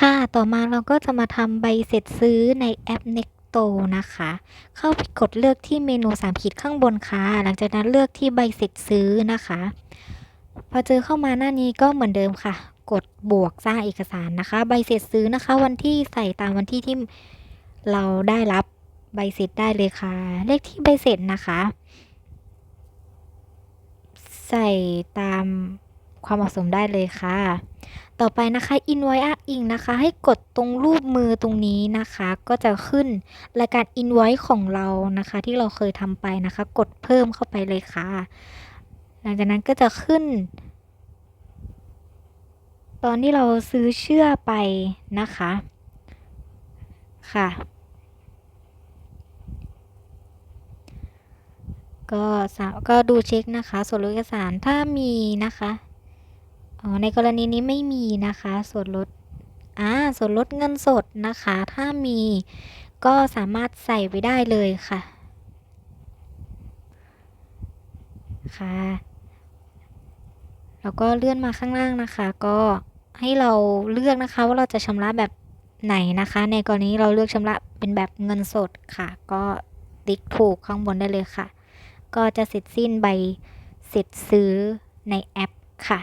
ค่ะ ต่อมาเราก็จะมาทำใบเสร็จซื้อในแอป Necto นะคะ เข้าไปกดเลือกที่เมนู3ขีดข้างบนค่ะ หลังจากนั้นเลือกที่ใบเสร็จซื้อนะคะ พอเจอเข้ามาหน้านี้ก็เหมือนเดิมค่ะ กดบวกสร้างเอกสารนะคะ ใบเสร็จซื้อนะคะ วันที่ใส่ตามวันที่ที่เราได้รับใบเสร็จได้เลยค่ะ เลขที่ใบเสร็จนะคะ ใส่ตาม ความเหมาะสมได้เลยค่ะ ต่อไปนะคะ Invoice อ้างอิงนะคะ ให้กดตรงรูปมือตรงนี้นะคะ ก็จะขึ้นรายการ Invoice ของเรานะคะ ที่เราเคยทำไปนะคะ กดเพิ่มเข้าไปเลยค่ะ หลังจากนั้นก็จะขึ้น ตอนที่เราซื้อเชื่อไปนะคะค่ะก็สาก็ดูเช็คนะคะ ส่วนเอกสารถ้ามีนะคะ อ๋อในกรณีนี้ไม่มีนะคะส่วนลดอ่าส่วนลดเงินสดนะคะ ถ้ามีก็สามารถใส่ไปได้เลยค่ะ ค่ะ แล้วก็เลื่อนมาข้างล่างนะคะ ก็ให้เราเลือกนะคะว่าเราจะชำระแบบไหนนะคะ ในกรณีเราเลือกชำระเป็นแบบเงินสดค่ะ ก็ติ๊กถูกข้างบนได้เลยค่ะ ก็จะเสร็จสิ้นใบเสร็จซื้อในแอปค่ะ